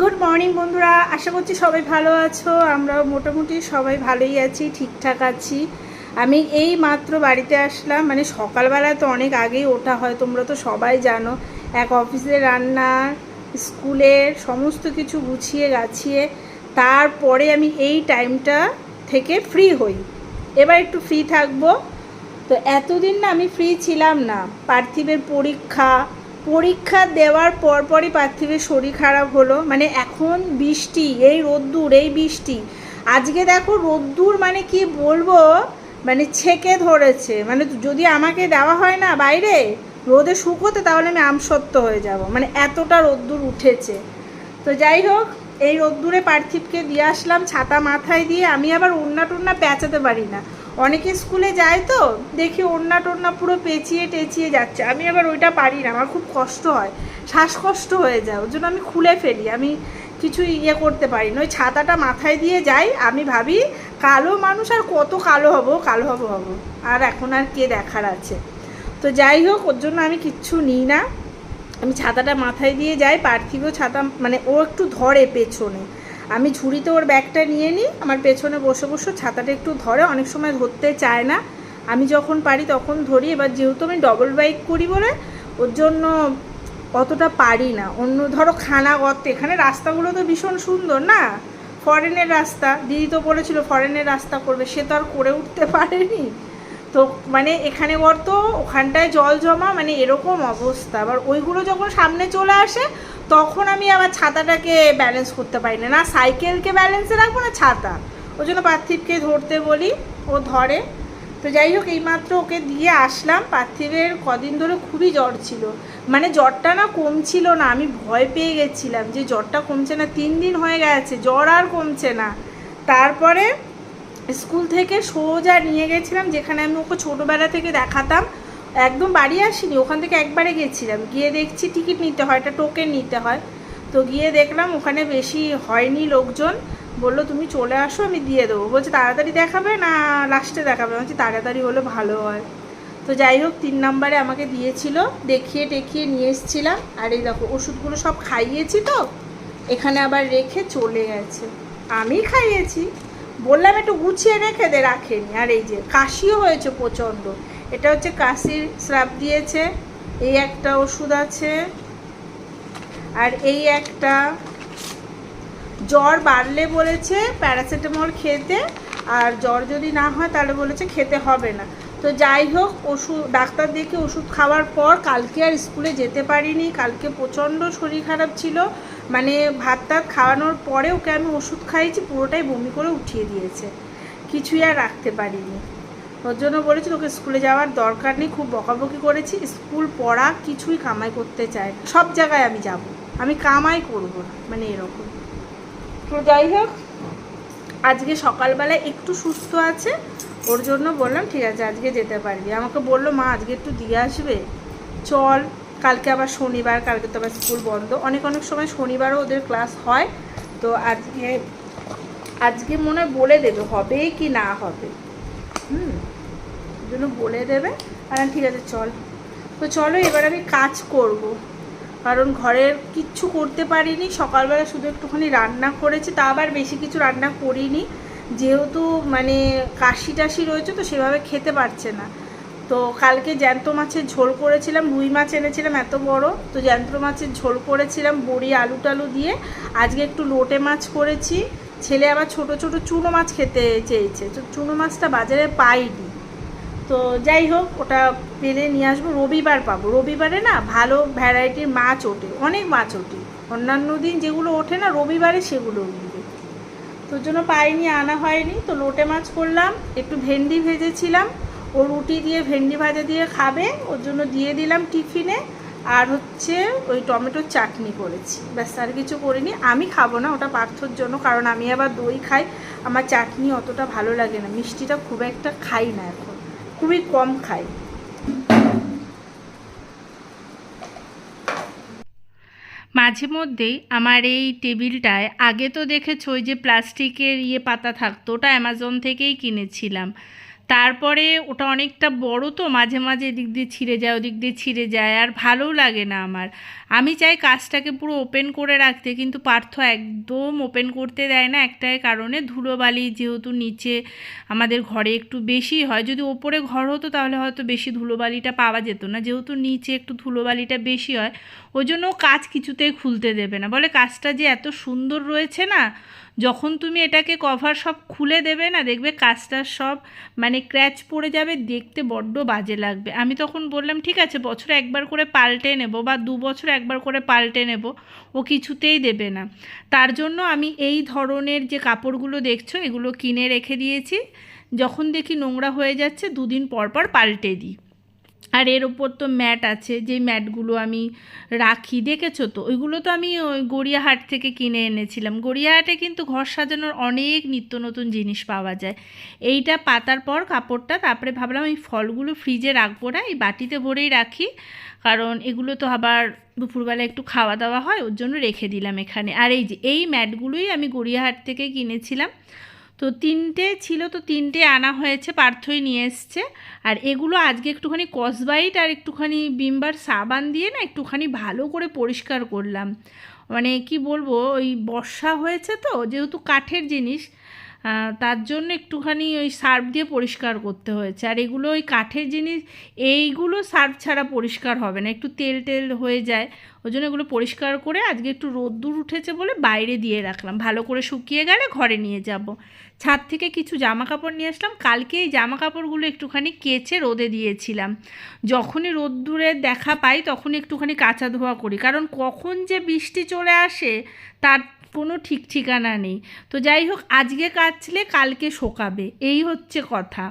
Good morning বন্ধুরা। আশা করছি সবাই ভালো আছো। আমরা মোটামুটি সবাই ভালোই আছি, ঠিকঠাক আছি। আমি এই মাত্র বাড়িতে আসলাম। মানে সকালবেলায় তো অনেক আগেই ওঠা হয়, তোমরা তো সবাই জানো। এক অফিসে রান্না, স্কুলের সমস্ত কিছু গুছিয়ে গাছিয়ে, তারপরে আমি এই টাইমটা থেকে ফ্রি হই। এবার একটু ফ্রি থাকব। তো এতদিন না আমি ফ্রি ছিলাম না। পার্থিবের পরীক্ষা পরীক্ষা দেওয়ার পরপরই পার্থিবের শরীর খারাপ হলো। মানে এখন বৃষ্টি, এই রোদ্দুর, এই বৃষ্টি। আজকে দেখো রোদ্দুর মানে কি বলব? মানে ছেকে ধরেছে। মানে যদি আমাকে দেওয়া হয় না বাইরে, রোদে শুকোতে তাহলে আমি আমসত্ব হয়ে যাব। মানে এতটা রোদ্দুর উঠেছে। তো যাই হোক, এই রোদ্দুরে পার্থিবকে দিয়ে আসলাম ছাতা মাথায় দিয়ে। আমি আবার ওড়না টুন্না পেঁচাতে পারি না। অনেকে স্কুলে যায় তো, দেখি ওড়না টোড়না পুরো পেঁচিয়ে টেচিয়ে যাচ্ছে। আমি আবার ওইটা পারি না, আমার খুব কষ্ট হয়, শ্বাসকষ্ট হয়ে যায়, ওর জন্য আমি খুলে ফেলি, আমি কিছু ইয়ে করতে পারি না। ওই ছাতাটা মাথায় দিয়ে যাই, আমি ভাবি কালো মানুষ আর কত কালো হব কালো হব হব। আর এখন আর কে দেখার আছে। তো যাই হোক, ওর জন্য আমি কিচ্ছু নিই না। আমি ছাতাটা মাথায় দিয়ে যাই পার্থিবও ছাতা মানে ও একটু ধরে পেছনে। আমি ঝুড়িতে ওর ব্যাগটা নিয়ে নিই, আমার পেছনে বসে বসে ছাতাটা একটু ধরে, অনেক সময় ধরতে চায় না। আমি যখন পারি তখন ধরি, এবার যেহেতু আমি ডবল বাইক করি বলে, ওর জন্য অতটা পারি না। অন্য ধরো খানা গর্তে এখানে রাস্তাগুলো তো ভীষণ সুন্দর না? ফরেনের রাস্তা, দিদি তো বলেছিল ফরেনের রাস্তা করবে, সে তো আর করে উঠতে পারেনি। তো মানে এখানে গর্ত ওখানটায় জল জমা মানে এরকম অবস্থা। আবার ওইগুলো যখন সামনে চলে আসে, তখন আমি আবার ছাতাটাকে ব্যালেন্স করতে পারি না। না সাইকেলকে ব্যালেন্সে রাখব না, ছাতা। ওই জন্য পার্থিবকে ধরতে বলি, ও ধরে। তো যাই হোক, এইমাত্র ওকে দিয়ে আসলাম। পার্থিবের কদিন ধরে খুবই জ্বর ছিল। মানে জ্বরটা না কমছিল না, আমি ভয় পেয়ে গেছিলাম যে জ্বরটা কমছে না, তিন দিন হয়ে গেছে, জ্বর আর কমছে না। তারপরে স্কুল থেকে সোজা নিয়ে গেছিলাম, যেখানে আমি ওকে ছোটোবেলা থেকে দেখাতাম। একদম বাড়ি আসিনি, ওখান থেকে একবারে গেছিলাম। গিয়ে দেখছি টিকিট নিতে হয় এটা টোকেন নিতে হয়। তো গিয়ে দেখলাম ওখানে বেশি হয়নি লোকজন। বলল, তুমি চলে আসো, আমি দিয়ে দেবো। বলছে, তাড়াতাড়ি দেখাবে না লাস্টে দেখাবে? বলছি, তাড়াতাড়ি হলে ভালো হয়। তো যাই হোক, তিন নাম্বারে আমাকে দিয়েছিল। দেখিয়ে টেকিয়ে নিয়ে এসেছিলাম। আর এই দেখো, ওষুধগুলো সব খাইয়েছি তো, এখানে আবার রেখে চলে গেছে। আমি খাইয়েছি। বললাম একটু গুছিয়ে রেখে দে, রাখেনি। আর এই যে কাশিও হয়েছে প্রচণ্ড। এটা হচ্ছে কাশির স্রাব দিয়েছে, এই একটা ওষুধ আছে, আর এই একটা জ্বর বাড়লে বলেছে প্যারাসিটামল খেতে, আর জ্বর যদি না হয় তাহলে বলেছে খেতে হবে না। তো যাই হোক ওষুধ ডাক্তার দেখে ওষুধ খাওয়ার পর কালকে আর স্কুলে যেতে পারিনি। কালকে প্রচণ্ড শরীর খারাপ ছিল। মানে ভাত টাত খাওয়ানোর পরে ওকে আমি ওষুধ খাইয়েছি, পুরোটাই বমি করে উঠিয়ে দিয়েছে। কিছুই আর রাখতে পারিনি। ওর জন্য বলেছি, তোকে স্কুলে যাওয়ার দরকার নেই, খুব বকাবকি করেছি, স্কুল পড়া কিছুই কামাই করতে চায় সব জায়গায় আমি যাব। আমি কামাই করব মানে এরকম। তো যাই হোক, আজকে সকালবেলা একটু সুস্থ আছে। ওর জন্য বললাম, ঠিক আছে, আজকে যেতে পারবি। আমাকে বলল, মা, আজকে একটু দিয়ে আসবে? চল। কালকে আবার শনিবার, কালকে তো আবার স্কুল বন্ধ। অনেক অনেক সময় শনিবারও ওদের ক্লাস হয়। তো আজকে আজকে মনে হয় বলে দেবে, হবে কি না হবে। হুম জন্য বলে দেবে। আর ঠিক আছে, চল। তো চলো, এবার আমি কাজ করব। কারণ ঘরের কিচ্ছু করতে পারিনি। সকালবেলা শুধু একটুখানি রান্না করেছি, তা আবার বেশি কিছু রান্না করিনি। যেহেতু মানে কাশি টাশি রয়েছে, তো সেভাবে খেতে পারছে না। তো কালকে জ্যান্ত মাছের ঝোল করেছিলাম, রুই মাছ এনেছিলাম এত বড়, তো জ্যান্ত মাছের ঝোল করেছিলাম বড়ি আলু টালু দিয়ে। আজকে একটু লোটে মাছ করেছি, ছেলে আবার ছোট ছোট চুনো মাছ খেতে চেয়েছে, তো চুনো মাছটা বাজারে পাইনি। তো যাই হোক, ওটা পেলে নিয়ে আসব, রবিবার পাবো। রবিবারে না ভালো ভ্যারাইটির মাছ ওঠে, অনেক মাছ ওঠে। অন্যান্য দিন যেগুলো ওঠে না, রবিবারে সেগুলো উঠবে। তোর জন্য পাইনি, আনা হয়নি, তো লোটে মাছ করলাম, একটু ভেন্ডি ভেজেছিলাম ও রুটি দিয়ে, ভেন্ডি ভাজা দিয়ে খাবে, ওর জন্য দিয়ে দিলাম টিফিনে। আর হচ্ছে ওই টমেটোর চাটনি করেছি। ব্যাস, আর কিছু করিনি। আমি খাব না, ওটা পার্থর জন্য, কারণ আমি আবার দই খাই। আমার চাটনি অতটা ভালো লাগে না। মিষ্টিটা খুব একটা খাই না এখন। খুবই কম খাই। মাঝে মধ্যেই আমার এই টেবিলটায়, আগে তো দেখেছ ওই যে প্লাস্টিকের ইয়ে পাতা থাকতো, ওটা অ্যামাজন থেকেই কিনেছিলাম। তারপরে ওটা অনেকটা বড় তো, মাঝে মাঝে এদিক দিয়ে ছিঁড়ে যায়, ওদিক দিয়ে ছিঁড়ে যায়, আর ভালোও লাগে না আমার। আমি চাই কাজটাকে পুরো ওপেন করে রাখতে, কিন্তু পার্থ একদম ওপেন করতে দেয় না একটাই কারণে, ধুলোবালি যেহেতু নিচে আমাদের ঘরে একটু বেশি হয়, যদি ওপরে ঘর হতো তাহলে হয়তো বেশি ধুলোবালিটা পাওয়া যেত না, যেহেতু নিচে একটু ধুলোবালিটা বেশি হয়, ওই জন্য কাজ কিছুতেই খুলতে দেবে না। বলে কাজটা যে এত সুন্দর রয়েছে না যখন তুমি এটাকে কভার সব খুলে দেবে না, দেখবে কাজটা সব মানে ক্র্যাচ পড়ে যাবে, দেখতে বড্ড বাজে লাগবে। আমি তখন বললাম, ঠিক আছে, বছরে একবার করে পাল্টে নেব বা দু বছর একবার করে পাল্টে নেব, ও কিছুতেই দেবে না। তার জন্য আমি এই ধরনের যে কাপড়গুলো দেখছ, এগুলো কিনে রেখে দিয়েছি। যখন দেখি নোংরা হয়ে যাচ্ছে, দুদিন পর পর পাল্টে দিই। আর এর ওপর তো ম্যাট আছে যে ম্যাটগুলো আমি রাখি, দেখেছ তো? ওইগুলো তো আমি ওই গড়িয়াহাট থেকে কিনে এনেছিলাম। গড়িয়াহাটে কিন্তু ঘর সাজানোর অনেক নিত্য নতুন জিনিস পাওয়া যায়। এইটা পাতার পর কাপড়টা, তারপরে ভাবলাম এই ফলগুলো ফ্রিজে রাখব না, এই বাটিতে ভরেই রাখি। কারণ এগুলো তো আবার দুপুরবেলা একটু খাওয়া দাওয়া হয়, ওর জন্য রেখে দিলাম এখানে। আর এই যে, এই ম্যাটগুলোই আমি গড়িয়াহাট থেকে কিনেছিলাম। তো তিনটে ছিল, তো তিনটে আনা হয়েছে, পার্থই নিয়ে এসছে। আর এগুলো আজকে একটুখানি কসবাইট আর একটুখানি বিমবার সাবান দিয়ে না একটুখানি ভালো করে পরিষ্কার করলাম। মানে কি বলব, ওই বর্ষা হয়েছে তো, যেহেতু কাঠের জিনিস তার জন্য একটুখানি ওই সার্ফ দিয়ে পরিষ্কার করতে হয়েছে। আর এগুলো ওই কাঠের জিনিস, এইগুলো সার্ফ ছাড়া পরিষ্কার হবে না, একটু তেল টেল হয়ে যায়। ওই জন্য এগুলো পরিষ্কার করে আজকে একটু রোদ্দুর উঠেছে বলে বাইরে দিয়ে রাখলাম। ভালো করে শুকিয়ে গেলে ঘরে নিয়ে যাব। ছাদ থেকে কিছু জামা কাপড় নিয়ে আসলাম। কালকে এই জামা কাপড়গুলো একটুখানি কেচে রোদে দিয়েছিলাম। যখনই রোদ্দুরের দেখা পাই, তখনই একটুখানি কাঁচা ধোয়া করি। কারণ কখন যে বৃষ্টি চলে আসে, তার কোনো ঠিক ঠিকানা নেই। তো যাই হোক, আজকে কাচলে কালকে শোকাবে। এই হচ্ছে কথা।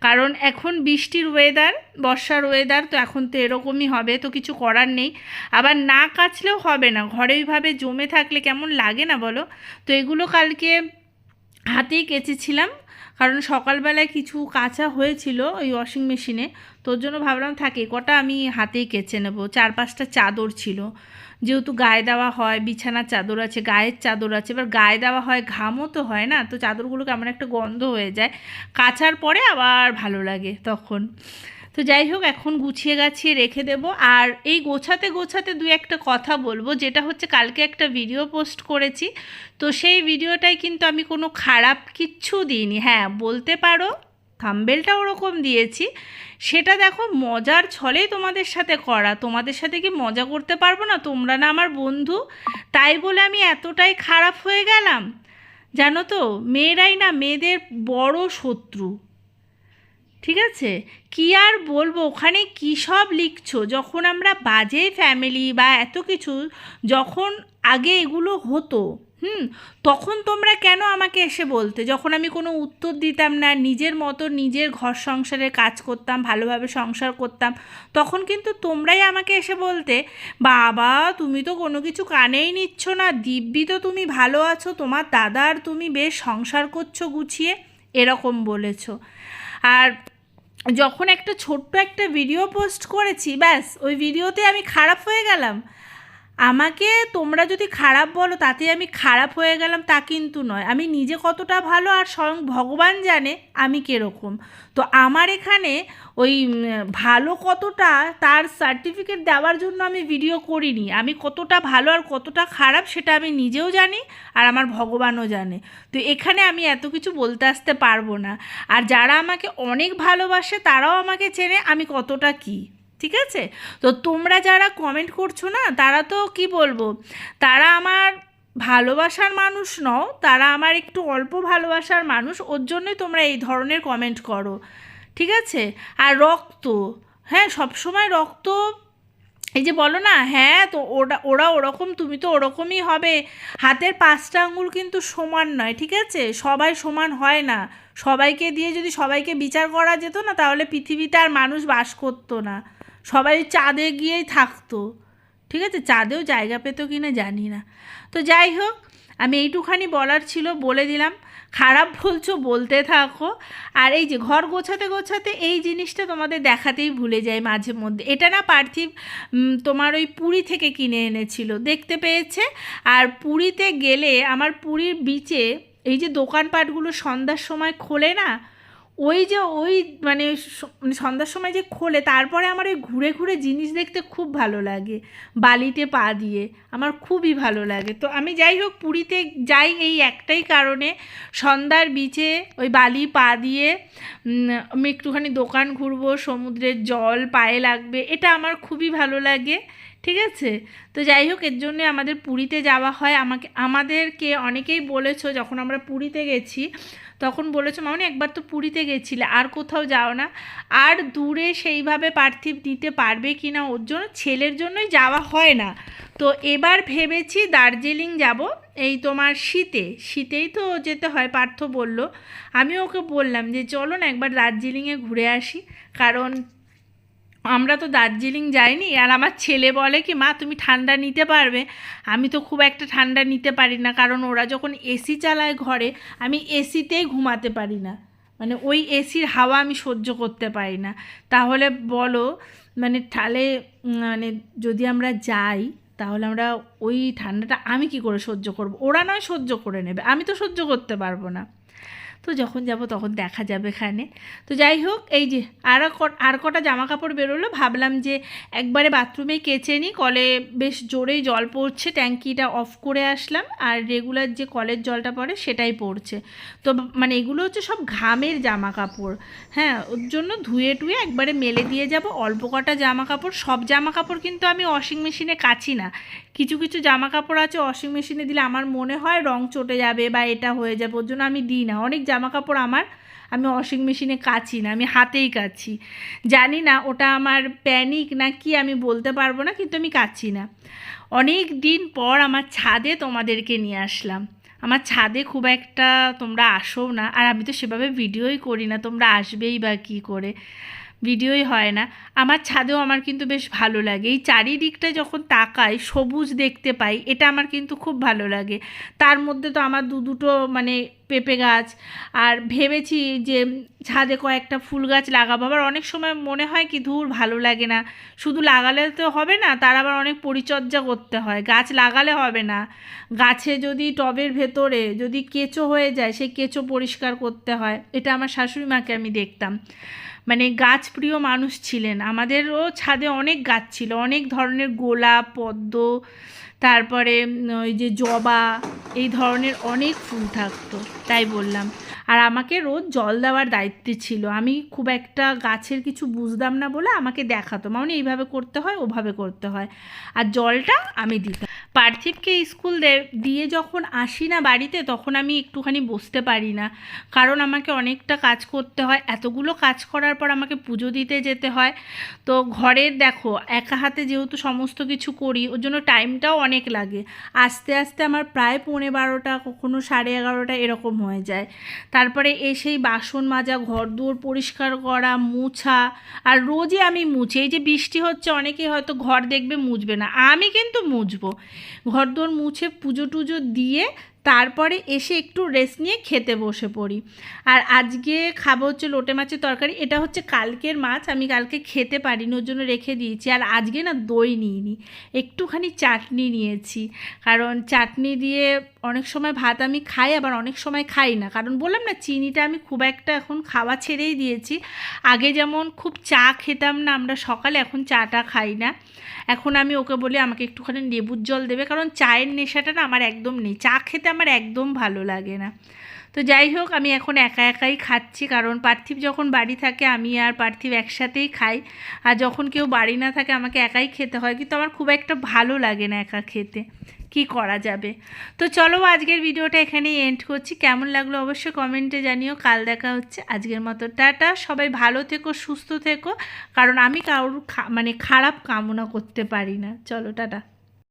কারণ এখন বৃষ্টির ওয়েদার বর্ষার ওয়েদার তো এখন তো এরকমই হবে, তো কিছু করার নেই। আবার না কাচলেও হবে না। ঘরে ওইভাবে জমে থাকলে কেমন লাগে না বলো? তো এগুলো কালকে হাতেই কেচেছিলাম। কারণ সকালবেলায় কিছু কাঁচা হয়েছিল ওই ওয়াশিং মেশিনে তোর জন্য ভাবলাম, থাকে কটা আমি হাতেই কেচে নেব। চার পাঁচটা চাদর ছিল। যেহেতু গায়ে দেওয়া হয়, বিছানার চাদর আছে, গায়ের চাদর আছে, এবার গায়ে দেওয়া হয়, ঘামও তো হয় না, তো চাদরগুলো কেমন একটা গন্ধ হয়ে যায়। কাচার পরে আবার ভালো লাগে তখন। তো যাই হোক, এখন গুছিয়ে গাছিয়ে রেখে দেব। আর এই গোছাতে গোছাতে দু একটা কথা বলব, যেটা হচ্ছে কালকে একটা ভিডিও পোস্ট করেছি। তো সেই ভিডিওটাই কিন্তু আমি কোনো খারাপ কিচ্ছু দিইনি। হ্যাঁ বলতে পারো থাম্বেলটা ওরকম দিয়েছি। সেটা দেখো, মজার ছলেই তোমাদের সাথে করা। তোমাদের সাথে কি মজা করতে পারব না? তোমরা না আমার বন্ধু। তাই বলে আমি এতটাই খারাপ হয়ে গেলাম? জানো তো, মেয়েরাই না মেয়েদের বড় শত্রু। ঠিক আছে? কি আর বলব? ওখানে কী সব লিখছো? যখন আমরা বাজে ফ্যামিলি বা এত কিছু, যখন আগে এগুলো হতো, হুম? তখন তোমরা কেন আমাকে এসে বলতে? যখন আমি কোনো উত্তর দিতাম না, নিজের মতো নিজের ঘর সংসারে কাজ করতাম, ভালোভাবে সংসার করতাম, তখন কিন্তু তোমরাই আমাকে এসে বলতে, বাবা, তুমি তো কোনো কিছু কানেই নিচ্ছ না, দিব্যি তো তুমি ভালো আছো, তোমার দাদার তুমি বেশ সংসার করছ গুছিয়ে। এরকম বলেছ। আর যখন একটা ছোট্ট একটা ভিডিও পোস্ট করেছি, ব্যাস, ওই ভিডিওতে আমি খারাপ হয়ে গেলাম। আমাকে তোমরা যদি খারাপ বলো তাতে আমি খারাপ হয়ে গেলাম তা কিন্তু নয়। আমি নিজে কতটা ভালো আর স্বয়ং ভগবান জানে আমি কীরকম। তো আমার এখানে ওই ভালো কতটা তার সার্টিফিকেট দেওয়ার জন্য আমি ভিডিও করিনি। আমি কতটা ভালো আর কতটা খারাপ সেটা আমি নিজেও জানি আর আমার ভগবানও জানে। তো এখানে আমি এত কিছু বলতে আসতে পারব না। আর যারা আমাকে অনেক ভালোবাসে, তারাও আমাকে চেনে আমি কতটা কী। ঠিক আছে? তো তোমরা যারা কমেন্ট করছ না, তারা তো কি বলব? তারা আমার ভালোবাসার মানুষ নও, তারা আমার একটু অল্প ভালোবাসার মানুষ, ওর জন্যই তোমরা এই ধরনের কমেন্ট করো। ঠিক আছে? আর রক্ত হ্যাঁ সবসময় রক্ত, এই যে বলো না হ্যাঁ তো ওরা ওরা ওরকম, তুমি তো ওরকমই হবে। হাতের পাঁচটা আঙুল কিন্তু সমান নয়, ঠিক আছে? সবাই সমান হয় না। সবাইকে দিয়ে যদি সবাইকে বিচার করা যেত না, তাহলে পৃথিবীতে আর মানুষ বাস করতো না। সবাই চাঁদে গিয়েই থাকতো। ঠিক আছে? চাঁদেও জায়গা পেতো কি না জানি না। তো যাই হোক, আমি এইটুখানি বলার ছিল, বলে দিলাম। খারাপ বলছো, বলতে থাকো। আর এই যে ঘর গোছাতে গোছাতে এই জিনিসটা তোমাদের দেখাতেই ভুলে যায় মাঝে মধ্যে। এটা না পার্থিব তোমার ওই পুরী থেকে কিনে এনেছিল, দেখতে পেয়েছে? আর পুরীতে গেলে আমার পুরীর বিচে এই যে দোকানপাটগুলো সন্ধ্যার সময় খোলে না ওই যে ওই মানে মানে সন্ধ্যার সময় যে খোলে, তারপরে আমার ওই ঘুরে ঘুরে জিনিস দেখতে খুব ভালো লাগে। বালিতে পা দিয়ে, আমার খুবই ভালো লাগে। তো আমি যাই হোক, পুরীতে যাই এই একটাই কারণে। সন্ধ্যার বিচে ওই বালি পা দিয়ে আমি একটুখানি দোকান ঘুরবো, সমুদ্রের জল, পায়ে লাগবে, এটা আমার খুবই ভালো লাগে। ঠিক আছে? তো যাই হোক, এর জন্য আমাদের পুরীতে যাওয়া হয়। আমাকে, আমাদেরকে অনেকেই বলেছ, যখন আমরা পুরীতে গেছি, তখন বলেছ, মামনি, একবার তো পুরীতে গেছিলে, আর কোথাও যাও না। আর দূরে সেইভাবে পার্থিব নিতে পারবে কি না, ওর জন্য ছেলের জন্যই যাওয়া হয় না। তো এবার ভেবেছি দার্জিলিং যাব। এই তোমার শীতে, শীতেই তো যেতে হয়, পার্থ বলল। আমি ওকে বললাম যে, চলো না একবার দার্জিলিংয়ে ঘুরে আসি। কারণ আমরা তো দার্জিলিং যাইনি, আর আমার ছেলে বলে কি, মা, তুমি ঠান্ডা নিতে পারবে। আমি তো খুব একটা ঠান্ডা নিতে পারি না, কারণ ওরা যখন এসি চালায় ঘরে, আমি এসিতেই ঘুমাতে পারি না। মানে ওই এসির হাওয়া আমি সহ্য করতে পারি না। তাহলে বলো মানে তাহলে মানে যদি আমরা যাই, তাহলে আমরা ওই ঠান্ডাটা আমি কি করে সহ্য করব? ওরা নয় সহ্য করে নেবে, আমি তো সহ্য করতে পারব না। তো যখন যাব তখন দেখা যাবে এখানে। তো যাই হোক, এই যে আর আর কটা জামা কাপড় বেরোলো, ভাবলাম যে একবারে বাথরুমে কেচে নিই, কলে বেশ জোরেই জল পড়ছে, ট্যাঙ্কিটা অফ করে আসলাম, আর রেগুলার যে কলের জলটা পড়ে সেটাই পড়ছে। তো মানে এগুলো হচ্ছে সব ঘামের জামা কাপড় হ্যাঁ ওর জন্য ধুয়ে টুয়ে একবারে মেলে দিয়ে যাব, অল্প কটা জামা কাপড় সব জামা কাপড় কিন্তু আমি ওয়াশিং মেশিনে কাচি না। কিছু কিছু জামা কাপড় আছে ওয়াশিং মেশিনে দিলে আমার মনে হয় রং চটে যাবে বা এটা হয়ে যাবে, ওর জন্য আমি দিই না। অনেক জামা কাপড় আমার, আমি ওয়াশিং মেশিনে কাচি না, আমি হাতেই কাচি। জানি না ওটা আমার প্যানিক না কি, আমি বলতে পারব না, কিন্তু আমি কাচি না। অনেক দিন পর আমার ছাদে তোমাদেরকে নিয়ে আসলাম। আমার ছাদে খুব একটা তোমরা আসো না, আর আমি তো সেভাবে ভিডিওই করি না, তোমরা আসবেই বা কী করে। ভিডিওই হয় না। আমার ছাদেও আমার কিন্তু বেশ ভালো লাগে। এই চারিদিকটা যখন তাকাই, সবুজ দেখতে পাই, এটা আমার কিন্তু খুব ভালো লাগে। তার মধ্যে তো আমার দু, দুটো মানে পেঁপে গাছ, আর ভেবেছি যে ছাদে কয়েকটা ফুল গাছ লাগাবো। আবার অনেক সময় মনে হয় কি, ধুর ভালো লাগে না। শুধু লাগালে তো হবে না, তার আবার অনেক পরিচর্যা করতে হয়। গাছ লাগালে হবে না। গাছে যদি টবের ভেতরে যদি কেঁচো হয়ে যায়, সেই কেঁচো পরিষ্কার করতে হয়। এটা আমার শাশুড়ি মাকে আমি দেখতাম। মানে গাছ প্রিয় মানুষ ছিলেন। আমাদেরও ছাদে অনেক গাছ ছিল। অনেক ধরনের গোলাপ, পদ্ম, তারপরে ওই যে জবা, এই ধরনের অনেক ফুল থাকতো, তাই বললাম। আর আমাকে রোজ জল দেওয়ার দায়িত্বে ছিল। আমি খুব একটা গাছের কিছু বুঝতাম না বলে আমাকে দেখাতো। মানে এইভাবে করতে হয়, ওভাবে করতে হয়। আর জলটা আমি দিতাম। পার্থিবকে স্কুল দিয়ে যখন আসি না বাড়িতে, তখন আমি একটুখানি বসতে পারি না। কারণ আমাকে অনেকটা কাজ করতে হয়। এতগুলো কাজ করার পর আমাকে পুজো দিতে যেতে হয়। তো ঘরের দেখো, একা হাতে যেহেতু সমস্ত কিছু করি, ওর জন্য টাইমটাও অনেক লাগে। আস্তে আস্তে আমার প্রায় পৌনে বারোটা, কখনো সাড়ে এগারোটা এরকম হয়ে যায়। তারপরে এসেই বাসন মাজা ঘর দুয়ার পরিষ্কার করা, মুছা, আর রোজই আমি মুছি। এই যে বৃষ্টি হচ্ছে, অনেকেই হয়তো ঘর দেখবে, মুছবে না। আমি কিন্তু মুছবো। ঘর দোর মুছে পুজো টুজো দিয়ে তারপরে এসে একটু রেস্ট নিয়ে খেতে বসে পড়ি। আর আজকে খাব হচ্ছে লোটে মাছের তরকারি। এটা হচ্ছে কালকের মাছ, আমি কালকে খেতে পারিনি, ওর জন্য রেখে দিয়েছি। আর আজকে না দই নিইনি, একটুখানি চাটনি নিয়েছি। কারণ চাটনি দিয়ে অনেক সময় ভাত আমি খাই, আবার অনেক সময় খাই না। কারণ বললাম না, চিনিটা আমি খুব একটা এখন খাওয়া ছেড়েই দিয়েছি। আগে যেমন খুব চা খেতাম না, আমরা সকালে এখন চাটা খাই না। এখন আমি ওকে বলি, আমাকে একটুখানি লেবুর জল দেবে। কারণ চায়ের নেশাটা না আমার একদম নেই। চা খেতে আমার একদম ভালো লাগে না। তো যাই হোক, আমি এখন একা একাই খাচ্ছি। কারণ পার্থিব যখন বাড়ি থাকে, আমি আর পার্থিব একসাথেই খাই। আর যখন কেউ বাড়ি না থাকে, আমাকে একাই খেতে হয়। কিন্তু আমার খুব একটা ভালো লাগে না একা খেতে। কি করা যাবে। তো চলো আজকের ভিডিওটা এখানেই এন্ড করছি। কেমন লাগল অবশ্যই কমেন্টে জানিও। কাল দেখা হচ্ছে। আজকের মতো টাটা। সবাই ভালো থেকো, সুস্থ থেকো। কারণ আমি কারোর মানে খারাপ কামনা করতে পারি না। চলো, টাটা।